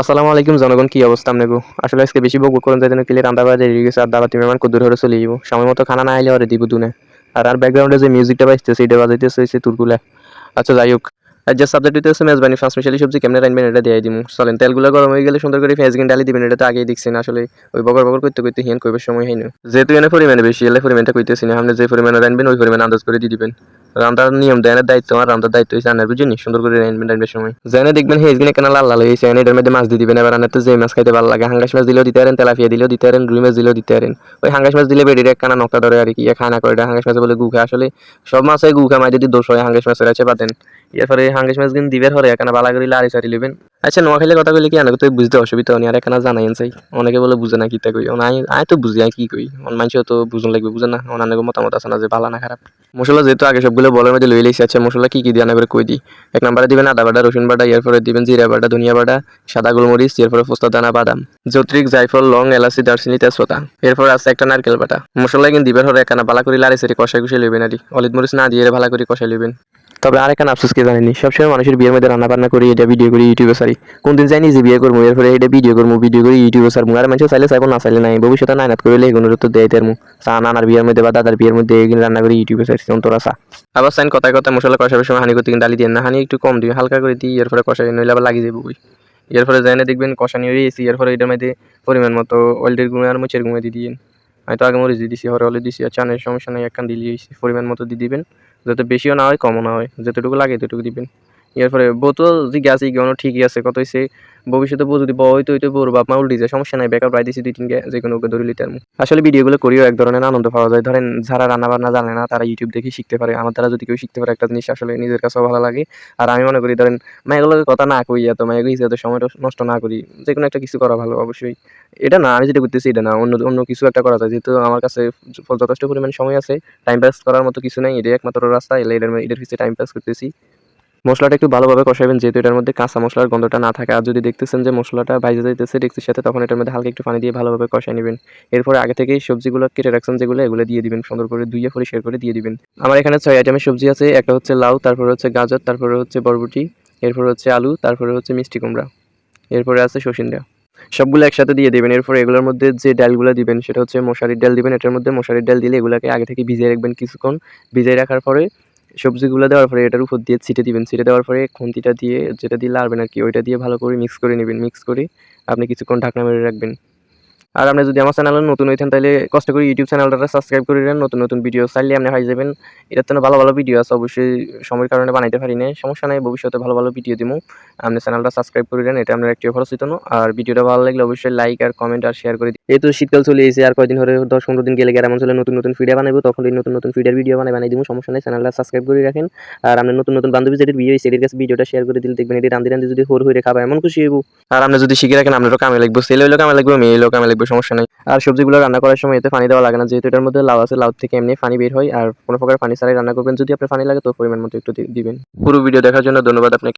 আসসালামু আলাইকুম জনগণ, কি অবস্থা আপনাকে আসলে আজকে বেশি বকবক করুন যাই জন্য ক্লিয়ার রান্না বাজে গেছে আর দাবা তুমি আমার কুদুর হরে চলে যাব সময় মতো খানা না আইলে ওরে দিব দুনে। আর আর ব্যাকগ্রাউন্ডে যে মিউজিকটা বাজতেছে, এটা বাজাইতেছে হচ্ছে তুরকুলা। আচ্ছা যাই হোক। আর যে সাবজেক্ট হচ্ছে মেজবানি ফার্স্ট স্পেশালি সবজি, কেমনে রাখবেন এটা দিয়ে দিমু। চলেন, তেলগুলো গরম হয়ে গেলে সুন্দর করে ফেস গিন ডালি দিবেন, এটা তো আগেই দেখছেন, আসলে ওই বগর বগর করতে করতে হিয়ান কইবার সময় হয় না যেহেতু এনে পরিমাণে বেশি, এলে পরিমাণটা কইতেছি না, আপনি যে পরিমাণে রাখবেন ওই পরিমাণে আন্দাজ করে দিয়ে দিবেন। রান্নার নিয়ম দেয় দায়িত্ব আমার রান্নার দায়িত্ব হচ্ছে রান্নার বুঝিনি সুন্দর করে রান্নবেন রান্নার সময়। জেনে দেখবেন হেজ গিনে কেন লাল লাল হয়েছে এটার মধ্যে মাছ দিয়ে দিবেন, এবার রান্নাতে যে মাছ খাইতে ভালো লাগে, হাঙ্গাস মাছ দিলেও দিতে পারেন, তেলাপিয়া দিলেও দিতে পারেন, রুই মাছ দিলেও দিতে পারেন। ওই হাঙ্গাস মাছ দিলে বেডির এক কানা নকটা ধরে আর কি খানা করে হাঙ্গাস মাছ বলে গু খায়। আসলে সব মাছে গু খায় মাছ যদি দোষ হয়, হাঙ্গাস মাছের আছে পাতেন এরপরে হাঙ্গাস মাছ কিন্তু দিবের হরে এখানে বালা করে লাড়ি সারি লিবেন আচ্ছা নোয়া খাইলে কথা কইলে কি আনা তুই বুঝতে অসুবিধা হনি আর এখানে জানাই চাই। অনেকে বলে বুঝে না, কি তা কই? আমি আমি তো বুঝি আমি কি কই? অন মানুষও তো বুঝুন লাগবে, বুঝে না। অন্যান্য মতামত আছে না যে ভালো না খারাপ। মশলা যেহেতু আগে সবগুলো বলের মধ্যে লই আচ্ছা মশলা কী কী দিয়ে করে কই দিই এক নম্বরে দিবেন আদা বাটা, রসুন বাটা এরপরে দিবেন জিরা বাটা, ধনিয়া বাটা, সাদা গোলমরিচ এরপরে পোস্তা, দানা, বাদাম, যৌত্রিক জাইফল লং, এলাচি, দারচিনি, তেজপাতা। এরপর আছে একটা নারকেল বাটা। মশলা কিন্তু দিবের হরে একখানা ভালো করে লাড়ি সেটি কষাই কষাই লইবেন আর অলিদ মরিচ না দিয়ে ভালো করে কষাই লইবেন। তবে আর একটা আফসোস কে জানেনি সবসময় মানুষের বিয়ের মধ্যে রান্না বান্না করি, এটা ভিডিও করি ইউটিউবে সারি। কোন দিন জানি যে বিয়ে করব, এরপরে এটা ভিডিও করব ভিডিও করি ইউটিউবে সারবো। আর মানুষ চাইলে চাইব, না চাইলে নাই। ভবিষ্যতে নাই, নাত করলে এগুলোর তো দেয় তেরমু চা, নানার বিয়ের মধ্যে বা দাদার বিয়ের মধ্যে এগুলো রান্না করি ইউটিউবে সারি তোরা চা। আবার সাইন কথায় কথায় মশলা কষাবার সময় হানি করতে ডালি দিয়ে না। হানি একটু কম দিই হালকা করে দিই, এরপরে কষাই, নইলে আবার লাগিয়ে যাব এরপরে জানে দেখবেন কষানি হয়ে গেছি, এরপরে এটার মধ্যে পরিমাণ মতো অয়েলের গুঁড়ো আর মুচের গুঁড়ো দিয়ে দিন আমি তো আগে মরিচ দিয়ে দিছি, হরে দিছি, আর চানের সমস্যা নেই একখান দিয়ে দিয়েছি পরিমাণ মতো দিয়ে দিবেন, যাতে বেশিও না হয়, কমও না হয়। যতটুকু লাগে ততটুকু দিবেন। এরপরে যে আছে কি ঠিকই আছে, কত হয়েছে ভবিষ্যতে বউ যদি বই তো হইতে বড় বাপ উল্টে যায়, সমস্যা নাই রাই দিছি, দুই তিন যে কোনো ওকে ধরে লিতে আসলে ভিডিওগুলো করিও, এক ধরনের আনন্দ পাওয়া যায়। ধরেন, যারা রান্না বান্না জানে না, তারা ইউটিউব দেখে শিখতে পারে। আমার দ্বারা যদি কেউ শিখতে পারে একটা জিনিস, আসলে নিজের কাছেও ভালো লাগে। আর আমি মনে করি, ধরেন মায়েগুলোর কথা না কই এত মায়েগুলো এত সময় নষ্ট না করি যে কোনো একটা কিছু করা ভালো, অবশ্যই। এটা না, আমি যেটা করতেছি এটা না, অন্য অন্য কিছু একটা করা যায়। যেহেতু আমার কাছে যথেষ্ট পরিমাণ সময় আছে টাইম পাস করার মতো কিছু নেই, এটাই একমাত্র রাস্তা, এলে এটার এটার পিছিয়ে টাইম পাস করতেছি। মশলাটা একটু ভালোভাবে কষাবেন যেহেতু এটার মধ্যে কাঁচা মশলার গন্ধটা না থাকে। আর যদি দেখতেছেন যে মশলাটা বাইজে যাইতেছে ডেক্সির সাথে, তখন এটার মধ্যে হালকা একটু পানি দিয়ে ভালোভাবে কষাই নেবেন। এরপরে আগে থেকেই সবজিগুলো কেটে রাখছেন, যেগুলো এগুলো দিয়ে দিবেন। সুন্দর করে ধুয়ে, পরিষ্কার করে দিয়ে দিবেন। আমার এখানে ছয় আইটেমের সবজি আছে, একটা হচ্ছে লাউ, তারপরে হচ্ছে গাজর, তারপরে হচ্ছে বরবটি, এরপরে হচ্ছে আলু, তারপরে হচ্ছে মিষ্টি কুমড়া, এরপরে আছে সসিন্দা সবগুলো একসাথে দিয়ে দেবেন। এরপরে এগুলোর মধ্যে যে ডালগুলো দিবেন, সেটা হচ্ছে মশারির ডাল দিবেন। এটার মধ্যে মশারির ডাল দিলে এগুলোকে আগে থেকে ভিজিয়ে রাখবেন কিছুক্ষণ। ভিজিয়ে রাখার পরে সবজিগুলো দেওয়ার পরে এটার উপর দিয়ে ছিটে দিবেন। ছিটে দেওয়ার পরে খুন্তিটা দিয়ে যেটা দিয়ে লাড়বেন আর কি, ওইটা দিয়ে ভালো করে মিক্স করে নেবেন। মিক্স করে আপনি কিছুক্ষণ ঢাকনা মেরে রাখবেন। আর আপনি যদি আমার চ্যানেলে নতুন হইতেন, তাহলে কষ্ট করে ইউটিউব চ্যানেলটা সাবস্ক্রাইব করে দেন, নতুন নতুন ভিডিও চাইলে আপনি হয়ে যাবেন। এটার জন্য ভালো ভালো ভিডিও আছে, অবশ্যই সময়ের কারণে বানাইতে পারি না সমস্যা নেই, ভবিষ্যতে ভালো ভালো ভিডিও দিব আপনি চ্যানেলটা সাবস্ক্রাইব করে দেন, এটা আপনার একটি খরচ হইতো আর ভিডিওটা ভালো লাগলে অবশ্যই লাইক আর কমেন্ট আর শেয়ার করে দিন। এই তো শীতকাল চলে এসেছে, আর কয়দিন ধরে দশ পনেরো দিন গেলে গ্রাম অঞ্চলে নতুন নতুন ভিডিও বানাবো তখন এই নতুন নতুন ভিডিওর ভিডিও বানাই বানাই দিব সমস্যা নেই চ্যানেলটা সাবস্ক্রাইব করে রাখেন। আর আপনি নতুন নতুন বান্ধবী যেটির ভিডিও সেটির কাছে ভিডিওটা শেয়ার করে দিলে দেখবেন, এটি রান্দি রান্দি যদি হোর হয়ে খাবে এমন খুশি হইব। আর আপনি যদি শিখে রাখেন, আপনারও কামে লাগবে। ছেলে হলেও কামে লাগবে, মেয়ে হলেও কামে লাগবে সমস্যা নেই। আর সবজিগুলো রান্না করার সময় এতে পানি দেওয়া লাগে না, যেহেতু এটার মধ্যে লাউ আছে, লাউ থেকে এমনি পানি বের হয়, আর কোনো প্রকার পানি ছাড়াই রান্না করবেন। যদি আপনার পানি লাগে, তো পরিমাণ মতো একটু দিবেন। পুরো ভিডিও দেখার জন্য ধন্যবাদ আপনাকে।